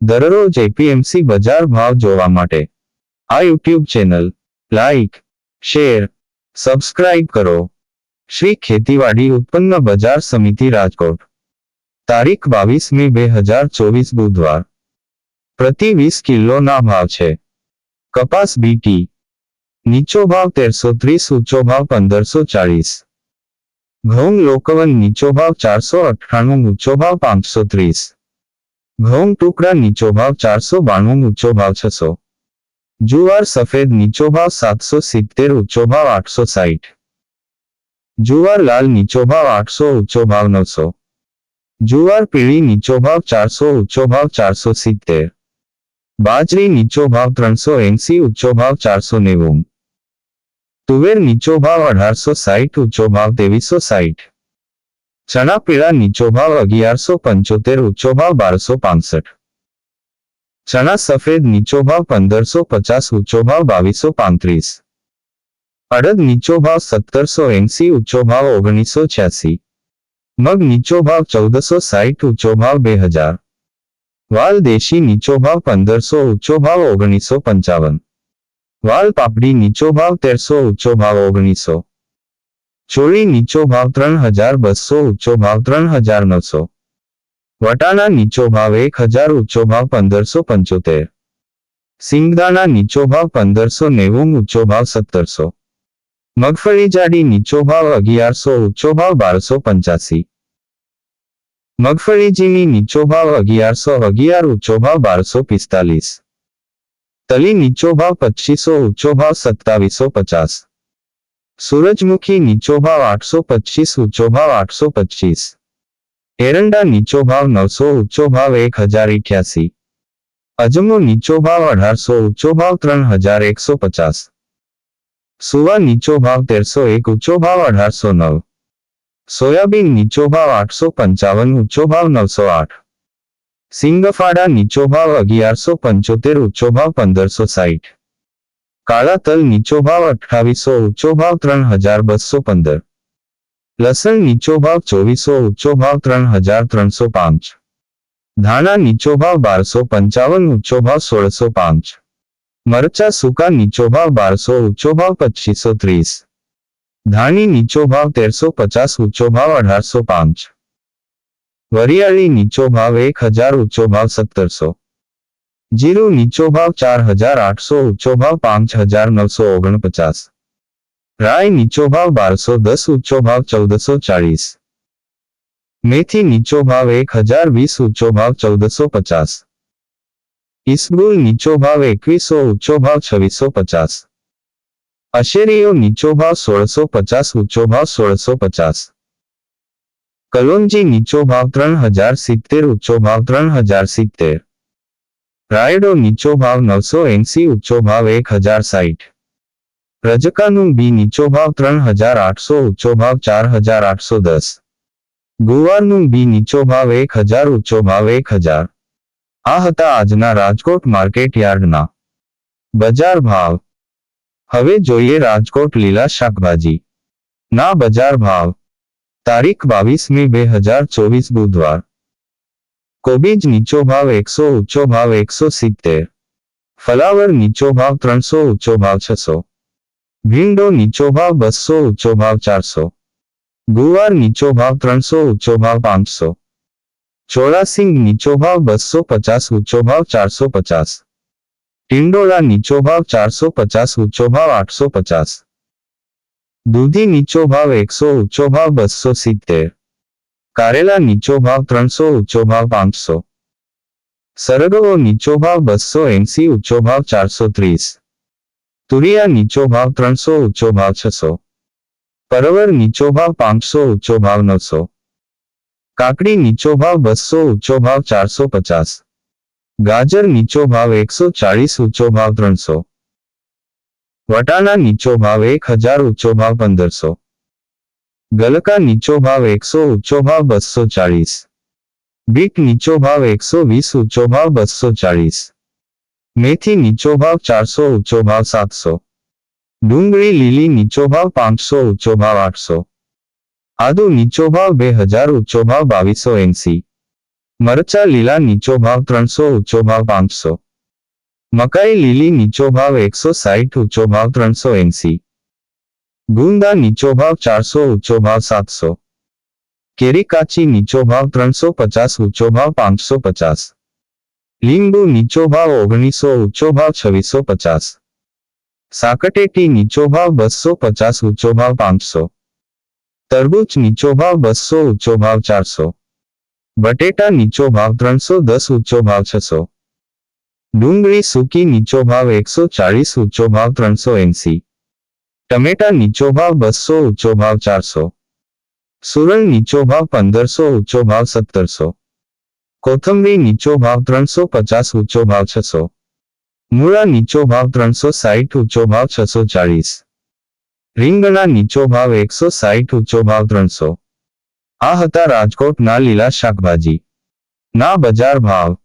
દરરોજ એપીએમસી બજાર ભાવ જોવા માટે. આ YouTube channel, like, share, subscribe કરો. શ્રી ખેતીવાડી ઉત્પન્ન બજાર સમિતિ રાજકોટ. તારીખ બાવીસ મે બે હજાર ચોવીસ બુધવાર. પ્રતિ વીસ કિલોના ભાવ છે. કપાસ બીટી નીચો ભાવ તેરસો ત્રીસ, ઊંચો ભાવ પંદરસો ચાલીસ ઘઉં લોકવન નીચો ભાવ ચારસો અઠ્ઠાણું, ઊંચો ભાવ પાંચસો ત્રીસ. ઘઉં ટુકડા નીચો ભાવ ચારસો બાણું, ઊંચો ભાવ છસો. જુવાર સફેદ નીચો ભાવ સાતસો સિત્તેર, ઊંચો ભાવ આઠસો સાઠ જુવાર લાલ નીચો ભાવ આઠસો, ઊંચો ભાવ નવસો. જુવાર પીળી નીચો ભાવ ચારસો, ઊંચો ભાવ ચારસો સિત્તેર. બાજરી નીચો ભાવ ત્રણસો એંસી, ઊંચો ભાવ ચારસો નેવું. તુવેર નીચો ભાવ અઢારસો સાઠ ઊંચો ભાવ ત્રેવીસો સાઠ ચણા પીળા નીચો ભાવ અગિયારસો પંચોતેર ઊંચો ભાવ બારસો પાંસઠ ચણા સફેદ નીચો ભાવ પંદરસો પચાસ ઊંચો ભાવ બાવીસો પાંત્રીસ અડદ નીચો ભાવ સત્તરસો એંસી ઊંચો ભાવ ઓગણીસો છ્યાસી મગ નીચો ભાવ ચૌદસો સાઠ ઊંચો ભાવ બે હજાર વાલ દેશી નીચો ભાવ પંદરસો ઊંચો ભાવ ઓગણીસો પંચાવન વાલ પાપડી નીચો ભાવ તેરસો ઊંચો ભાવ ઓગણીસો ચોળી નીચો ભાવ ત્રણ હજાર બસો ઊંચો ભાવ ત્રણ હજાર નવસો વટાણા નીચો ભાવ એક હજાર ઊંચો ભાવ પંદરસો પંચોતેર સિંગદાણા નીચો ભાવ પંદરસો નેવું ઊંચો ભાવ સત્તરસો મગફળી જાડી નીચો ભાવ અગિયારસો ઊંચો ભાવ બારસો પંચ્યાસી મગફળી ઝીણી નીચો ભાવ અગિયારસો અગિયાર ઊંચો ભાવ બારસો પિસ્તાલીસ તલી નીચો ભાવ પચીસો ઊંચો ભાવ સત્તાવીસો પચાસ સૂરજમુખી નીચો ભાવ આઠસો પચીસ ઊંચો ભાવ આઠસો પચીસ એરંડા નીચો ભાવ નવસો ઊંચો ભાવ એક હજાર ઇઠ્યાસી અજમો નીચો ભાવ અઢારસો ઊંચો ભાવ ત્રણ હજાર એકસો પચાસ સુવા નીચો ભાવ તેરસો એક ઊંચો ભાવ અઢારસો નવ સોયાબીન નીચો ભાવ આઠસો પંચાવન ઊંચો ભાવ નવસો આઠ સિંગફાડા નીચો ભાવ અગિયારસો પંચોતેર ઊંચો ભાવ પંદરસો સાઠ કાળા તલ નીચો ભાવ અઠ્ઠાવીસો ઊંચો ભાવ ત્રણ હજાર બસો પંદર લસણ નીચો ભાવ ચોવીસો ઊંચો ભાવ ત્રણ હજાર ત્રણસો પાંચ ધાણા નીચો ભાવ બારસો પંચાવન ઊંચો ભાવ સોળસો પાંચ મરચા સૂકા નીચો ભાવ બારસો ઊંચો ભાવ પચીસો ત્રીસ ધાણી નીચો ભાવ તેરસો પચાસ ઊંચો ભાવ અઢારસો પાંચ વરિયાળી નીચો ભાવ એક હજાર ઊંચો ભાવ સત્તરસો જીરું નીચો ભાવ ચાર હજાર આઠસો ઊંચો ભાવ પાંચ હજાર નવસો ઓગણપચાસ રાય નીચો ભાવ બારસો દસ ઊંચો ભાવ ચૌદસો ચાળીસ મેથી નીચો ભાવ એક હજાર વીસ ઊંચો ભાવ ચૌદસો પચાસ ઇસબુલ નીચો ભાવ એકવીસો ઊંચો ભાવ છવ્વીસો પચાસ અશેરીઓ નીચો ભાવ સોળસો પચાસ ઊંચો ભાવ સોળસો પચાસ કલોંજી નીચો ભાવ ત્રણ હજાર સિત્તેર ઊંચો ભાવ ત્રણ હજાર સિત્તેર રાયડો નીચો ભાવ નવસો એંસી, ઊંચો ભાવ એક હજાર સાઠ રજકાનું બી નીચો ભાવ ત્રણ હજાર આઠસો, ઊંચો ભાવ ચાર હજાર આઠસો દસ. ગુવારનું બી નીચો ભાવ એક હજાર, ઊંચો ભાવ એક હજાર. આ હતા આજના રાજકોટ માર્કેટ યાર્ડના. બજાર ભાવ. હવે જોઈએ રાજકોટ લીલા શાકભાજી. ના બજાર ભાવ. તારીખ બાવીસ મે બે હજાર ચોવીસ બુધવાર. કોબીજ નીચો ભાવ એકસો ઊંચો ભાવ એકસો સિત્તેર ફલાવર નીચો ભાવ ત્રણસો ઊંચો ભાવ છસો ભીંડો નીચો ભાવ બસો ઊંચો ભાવ ચારસો ગુવાર નીચો ભાવ ત્રણસો ઊંચો ભાવ પાંચસો ચોરાસિંગ નીચો ભાવ બસો પચાસ ઊંચો ભાવ ચારસો પચાસ ટિંડોળા નીચો ભાવ ચારસો પચાસ ઊંચો ભાવ આઠસો પચાસ દૂધી નીચો ભાવ એકસો ઊંચો ભાવ બસો સિત્તેર કારેલા નીચો ભાવ ત્રણસો, ઊંચો ભાવ પાંચસો. સરગવો નીચો ભાવ બસો એંસી, ઊંચો ભાવ ચારસો ત્રીસ. તુરિયા નીચો ભાવ ત્રણસો, ઊંચો ભાવ છસો. પરવર નીચો ભાવ પાંચસો, ઊંચો ભાવ નવસો. કાકડી નીચો ભાવ બસો, ઊંચો ભાવ ચારસો પચાસ. ગાજર નીચો ભાવ એકસો ચાળીસ, ઊંચો ભાવ ત્રણસો. વટાણા નીચો ભાવ એક હજાર, ઊંચો ભાવ પંદરસો. ગલકા નીચો ભાવ એકસો ઊંચો ભાવ બસો ચાળીસ બીટ નીચો ભાવ એકસો વીસ ઊંચો ભાવ બસો ચાળીસ મેથી નીચો ભાવ ચારસો ઊંચો ભાવ સાતસો ડુંગળી લીલી નીચો ભાવ પાંચસો ઊંચો ભાવ આઠસો આદુ નીચો ભાવ બે હજાર ઊંચો ભાવ બાવીસો એંસી મરચા લીલા નીચો ભાવ ત્રણસો ઊંચો ભાવ પાંચસો મકાઈ લીલી નીચો ભાવ એકસો સાઠ ઊંચો ભાવ ત્રણસો એંસી ગુંદા નીચો ભાવ ચારસો ઊંચો ભાવ સાતસો કેરી કાચી નીચો ભાવ ત્રણસો પચાસ ઊંચો ભાવ પાંચસો પચાસ લીંબુ નીચો ભાવ ઓગણીસો ઊંચો ભાવ છવ્વીસો પચાસ સાકટેટી નીચો ભાવ બસો પચાસ ઊંચો ભાવ પાંચસો તરબૂચ નીચો ભાવ બસો ઊંચો ભાવ ચારસો બટેટા નીચો ભાવ ત્રણસો દસ ઊંચો ભાવ છસો ડુંગળી સૂકી નીચો ભાવ એકસો ચાળીસ ઊંચો ભાવ ત્રણસો એંસી ટમેટા નીચો ભાવ બસો ઊંચો ભાવ ચારસો. સુરણ નીચો ભાવ પંદરસો ઊંચો ભાવ સત્તરસો. કોથમરી નીચો ભાવ ત્રણસો પચાસ ઊંચો ભાવ છસો. મૂળા નીચો ભાવ ત્રણસો સાઠ ઊંચો ભાવ છસો ચાળીસ. રીંગણા નીચો ભાવ એકસો સાઠ ઊંચો ભાવ ત્રણસો. આ હતા રાજકોટના લીલા શાકભાજી. ના બજાર ભાવ.